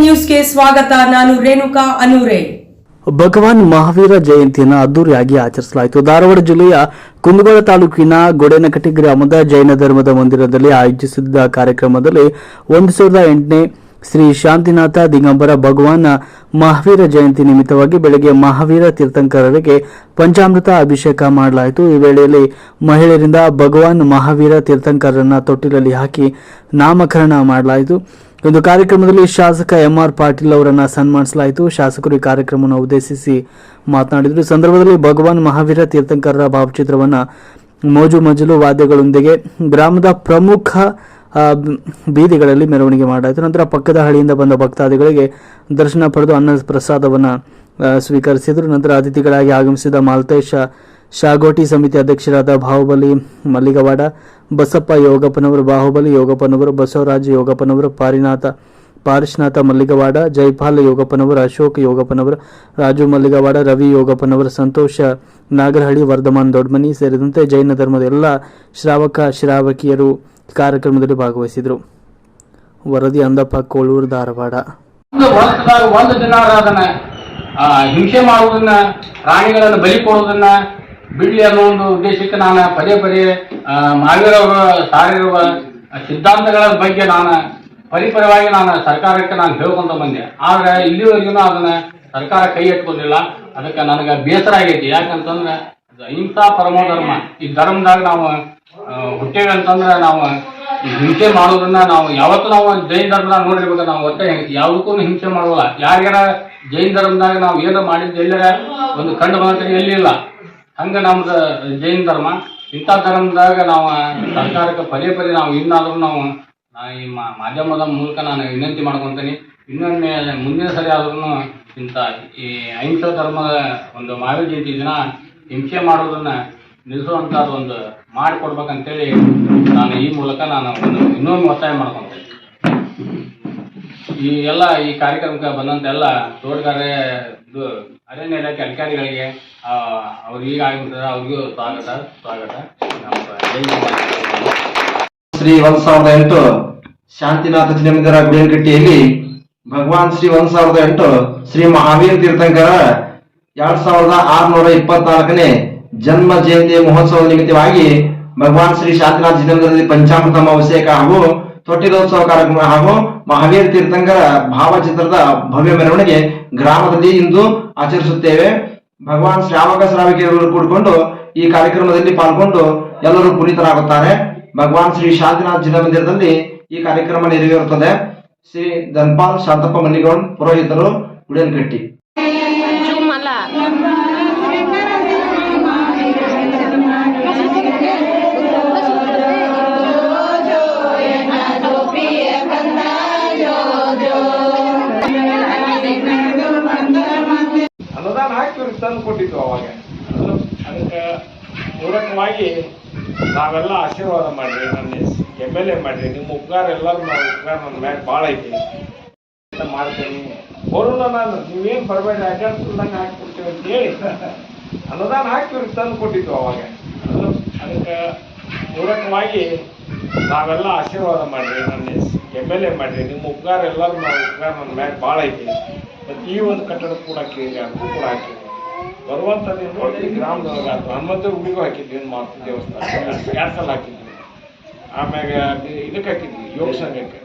ನ್ಯೂಸ್ಗೆ ಸ್ವಾಗತ, ನಾನು ರೇಣುಕಾ ಅನೂರೆ. ಭಗವಾನ್ ಮಹಾವೀರ ಜಯಂತಿಯನ್ನು ಅದ್ದೂರಿಯಾಗಿ ಆಚರಿಸಲಾಯಿತು. ಧಾರವಾಡ ಜಿಲ್ಲೆಯ ಕುಂದಗೋಳ ತಾಲೂಕಿನ ಗೊಡೇನಕಟ್ಟಿ ಗ್ರಾಮದ ಜೈನ ಧರ್ಮದ ಮಂದಿರದಲ್ಲಿ ಆಯೋಜಿಸಿದ್ದ ಕಾರ್ಯಕ್ರಮದಲ್ಲಿ ಒಂದು ಸಾವಿರದ ಎಂಟನೇ ಶ್ರೀ ಶಾಂತಿನಾಥ ದಿಗಂಬರ ಭಗವಾನ್ ಮಹಾವೀರ ಜಯಂತಿ ನಿಮಿತ್ತವಾಗಿ ಬೆಳಗ್ಗೆ ಮಹಾವೀರ ತೀರ್ಥಂಕರರಿಗೆ ಪಂಚಾಮೃತ ಅಭಿಷೇಕ ಮಾಡಲಾಯಿತು. ಈ ವೇಳೆಯಲ್ಲಿ ಮಹಿಳೆಯರಿಂದ ಭಗವಾನ್ ಮಹಾವೀರ ತೀರ್ಥಂಕರರನ್ನ ತೊಟ್ಟಿಲಲ್ಲಿ ಹಾಕಿ ನಾಮಕರಣ ಮಾಡಲಾಯಿತು. ಒಂದು ಕಾರ್ಯಕ್ರಮದಲ್ಲಿ ಶಾಸಕ ಎಂಆರ್ ಪಾಟೀಲ್ ಅವರನ್ನು ಸನ್ಮಾನಿಸಲಾಯಿತು. ಶಾಸಕರು ಈ ಕಾರ್ಯಕ್ರಮವನ್ನು ಉದ್ದೇಶಿಸಿ ಮಾತನಾಡಿದರು. ಈ ಸಂದರ್ಭದಲ್ಲಿ ಭಗವಾನ್ ಮಹಾವೀರ ತೀರ್ಥಂಕರರ ಭಾವಚಿತ್ರವನ್ನು ಮೋಜು ಮಜಲು ವಾದ್ಯಗಳೊಂದಿಗೆ ಗ್ರಾಮದ ಪ್ರಮುಖ ಬೀದಿಗಳಲ್ಲಿ ಮೆರವಣಿಗೆ ಮಾಡಲಾಯಿತು. ನಂತರ ಪಕ್ಕದ ಹಳ್ಳಿಯಿಂದ ಬಂದ ಭಕ್ತಾದಿಗಳಿಗೆ ದರ್ಶನ ಪಡೆದು ಅನ್ನ ಪ್ರಸಾದವನ್ನು ಸ್ವೀಕರಿಸಿದರು. ನಂತರ ಅತಿಥಿಗಳಾಗಿ ಆಗಮಿಸಿದ ಮಾಲ್ತೇಶ ಶಾಗೋಟಿ ಸಮಿತಿ ಅಧ್ಯಕ್ಷರಾದ ಬಾಹುಬಲಿ ಮಲ್ಲಿಗವಾಡ, ಬಸಪ್ಪ ಯೋಗಪ್ಪನವರು ಬಾಹುಬಲಿ ಯೋಗಪ್ಪನವರು, ಬಸವರಾಜ ಯೋಗಪ್ಪನವರು, ಪಾರಿನಾಥ, ಪಾರಿಶ್ನಾಥ ಮಲ್ಲಿಗವಾಡ, ಜೈಪಾಲ್ ಯೋಗಪ್ಪನವರು, ಅಶೋಕ್ ಯೋಗಪ್ಪನವರು, ರಾಜು ಮಲ್ಲಿಗವಾಡ, ರವಿ ಯೋಗಪ್ಪನವರು, ಸಂತೋಷ ನಾಗರಹಳ್ಳಿ, ವರ್ಧಮಾನ್ ದೊಡ್ಮನಿ ಸೇರಿದಂತೆ ಜೈನ ಧರ್ಮದ ಎಲ್ಲ ಶ್ರಾವಕ ಶ್ರಾವಕಿಯರು ಕಾರ್ಯಕ್ರಮದಲ್ಲಿ ಭಾಗವಹಿಸಿದರು. ವರದಿ ಅಂದಪ್ಪ, ಕೋಳೂರು, ಧಾರವಾಡ. ಹಿಂಸೆ ಮಾಡುವುದನ್ನ ಪ್ರಾಣಿಗಳನ್ನು ಬಲಿ ಕೊಡುವುದನ್ನ ಬಿಡ್ಲಿ ಅನ್ನೋ ಒಂದು ಉದ್ದೇಶಕ್ಕೆ ನಾನು ಪದೇ ಪದೇ ಮಾವೀರವರು ಸಾರಿರುವ ಸಿದ್ಧಾಂತಗಳ ಬಗ್ಗೆ ನಾನು ಪರಿಪರವಾಗಿ ನಾನು ಸರ್ಕಾರಕ್ಕೆ ನಾನು ಹೇಳ್ಕೊಂತ ಬಂದೆ. ಆದ್ರೆ ಇಲ್ಲಿವರೆಗೂ ಅದನ್ನ ಸರ್ಕಾರ ಕೈ ಎಟ್ಕೊಂಡಿಲ್ಲ ಅದಕ್ಕೆ ನನಗೆ ಬೇಸರ ಆಗೈತಿ. ಯಾಕಂತಂದ್ರೆ ಇಂಥ ಪರಮೋ ಧರ್ಮ. ಈ ಧರ್ಮದಾಗ ನಾವು ಹುಟ್ಟೇವೆ ಅಂತಂದ್ರೆ ನಾವು ಹಿಂಸೆ ಮಾಡೋದನ್ನ ನಾವು ಯಾವತ್ತು ನಾವು ಜೈನ ಧರ್ಮದಾಗ ನೋಡಿರ್ಬೇಕು. ನಾವು ಒಟ್ಟೆ ಯಾವುದಕ್ಕೂ ಹಿಂಸೆ ಮಾಡೋಲ್ಲ. ಯಾರ್ಯಾರ ಜೈನ ಧರ್ಮದಾಗ ನಾವು ಏನೋ ಮಾಡಿದ್ದು ಎಲ್ಲರ ಒಂದು ಕಂಡು ಬಂದ ಎಲ್ಲಿ ಇಲ್ಲ ಹಂಗ ನಮ್ದು ಜೈನ ಧರ್ಮ. ಇಂಥ ಧರ್ಮದಾಗ ನಾವು ಸರ್ಕಾರಕ್ಕೆ ಪದೇ ಪದೇ ನಾವು ಇನ್ನಾದ್ರೂ ನಾವು ಈ ಮಾಧ್ಯಮದ ಮೂಲಕ ನಾನು ವಿನಂತಿ ಮಾಡ್ಕೊಂತೀನಿ. ಇನ್ನೊಮ್ಮೆ ಮುಂದಿನ ಸರಿ ಆದ್ರೂ ಇಂಥ ಈ ಅಹಿಂಸಾ ಧರ್ಮದ ಒಂದು ಮಹಾವೀರ ಜಯಂತಿ ದಿನ ಹಿಂಸೆ ಮಾಡೋದನ್ನ ನಿಲ್ಲಿಸುವಂಥದ್ದು ಒಂದು ಮಾಡಿಕೊಡ್ಬೇಕಂತೇಳಿ ನಾನು ಈ ಮೂಲಕ ನಾನು ಒಂದು ಇನ್ನೊಮ್ಮೆ ಒತ್ತಾಯ ಮಾಡ್ಕೊಂತೀನಿ. ಈ ಎಲ್ಲ ಈ ಕಾರ್ಯಕ್ರಮಕ್ಕೆ ಬಂದಂತ ಎಲ್ಲ ತೋಟಗಾರ ಇದು ಅರಣ್ಯ ಇಲಾಖೆ ಅಧಿಕಾರಿಗಳಿಗೆ ಅವ್ರು ಈಗ ಆಗಿರ್ತಾರೆ ಅವ್ರಿಗೂ ಸ್ವಾಗತ ಸ್ವಾಗತ. ಶ್ರೀ ಒಂದ್ ಸಾವಿರದ ಎಂಟು ಶಾಂತಿನಾಥ ಚಿನ್ನಮಂದಿರ ಬೇಲ್ಗಟ್ಟಿಯಲ್ಲಿ ಭಗವಾನ್ ಶ್ರೀ ಒಂದ್ ಸಾವಿರದ ಎಂಟು ಶ್ರೀ ಮಹಾವೀರ ತೀರ್ಥಂಕರ ಎರಡ್ ಸಾವಿರದ ಆರ್ನೂರ ಇಪ್ಪತ್ನಾಲ್ಕನೇ ಜನ್ಮ ಜಯಂತಿ ಮಹೋತ್ಸವದ ನಿಮಿತ್ತವಾಗಿ ಭಗವಾನ್ ಶ್ರೀ ಶಾಂತಿನಾಥ ಚಿನ್ನಮಂದಿರದಲ್ಲಿ ಪಂಚಾಮೃತ ಅಭಿಷೇಕ ಹಾಗೂ ತೊಟ್ಟಿಲೋತ್ಸವ ಕಾರ್ಯಕ್ರಮ ಹಾಗೂ ಮಹಾವೀರ ತೀರ್ಥಂಕರ ಭಾವಚಿತ್ರದ ಭವ್ಯ ಮೆರವಣಿಗೆ ಗ್ರಾಮದಲ್ಲಿ ಇಂದು ಆಚರಿಸುತ್ತೇವೆ. ಭಗವಾನ್ ಶ್ರಾವಕ ಶ್ರಾವಿಕೆಯರು ಕೂಡಿಕೊಂಡು ಈ ಕಾರ್ಯಕ್ರಮದಲ್ಲಿ ಪಾಲ್ಗೊಂಡು ಎಲ್ಲರೂ ಪುನೀತರಾಗುತ್ತಾರೆ. ಭಗವಾನ್ ಶ್ರೀ ಶಾಂತಿನಾಥ್ ಜಿಲ್ಲಾ ಮಂದಿರದಲ್ಲಿ ಈ ಕಾರ್ಯಕ್ರಮ ನೆರವೇರುತ್ತದೆ. ಶ್ರೀ ಧನ್ಪಾಲ್ ಶಾಂತಪ್ಪ ಮಲ್ಲಿಗೌಡ್ ಪುರೋಹಿತರು ಗುಡಿಯನಕಟ್ಟಿ ಹಾಕಿ ತಂದು ಕೊಟ್ಟಿದ್ವು ಅವಾಗ. ಅದು ಅದಕ್ಕೆ ಪೂರಕವಾಗಿ ನಾವೆಲ್ಲ ಆಶೀರ್ವಾದ ಮಾಡ್ರಿ ನನ್ನ ಎಂ ಎಲ್ ಎ ಮಾಡ್ರಿ ನಿಮ್ಮ ಉಪಕಾರ ಎಲ್ಲರೂ ನಾವು ಉಪಕಾರ ನನ್ನ ಮ್ಯಾಗ ಭಾಳ ಐತಿ. ಅಂತ ಮಾಡ್ತೀನಿ. ಬರೋಣ ನಾನು ನೀವೇನು ಬರಬೇಡಿ ಇಲ್ದಂಗೆ ಹಾಕ್ಬಿಡ್ತೀವಿ ಅಂತ ಹೇಳಿ ಅನುದಾನ ಹಾಕಿ ಇವ್ರಿಗೆ ತಂದು ಕೊಟ್ಟಿದ್ದು ಅವಾಗ. ಅದು ಅದಕ್ಕೆ ಪೂರಕವಾಗಿ ನಾವೆಲ್ಲ ಆಶೀರ್ವಾದ ಮಾಡ್ರಿ ನನ್ನ ಎಂ ಎಲ್ ಎ ಮಾಡ್ರಿ ನಿಮ್ಮ ಉಪಕಾರ ಎಲ್ಲರೂ ನಾವು ಉಪಕಾರ ನನ್ನ ಮ್ಯಾಗ ಭಾಳ ಐತಿ. ಮತ್ತು ಈ ಒಂದು ಕಟ್ಟಡ ಕೂಡ ಕೇಳಿ ಅದಕ್ಕೂ ಕೂಡ ಹಾಕಿದ್ವಿ. ಬರುವಂಥದ್ದು ಏನು ಗ್ರಾಮದ ಆಯ್ತು ಹನುಮಂತರ ಗುಡಿಗೂ ಹಾಕಿದ್ವಿ, ಏನು ಮಾತು ದೇವಸ್ಥಾನ? ಎರಡು ಹಾಕಿದ್ವಿ. ಆಮ್ಯಾಗ ಇದಕ್ಕೆ ಹಾಕಿದ್ವಿ ಯೋಗ ಸಂಘಕ್ಕೆ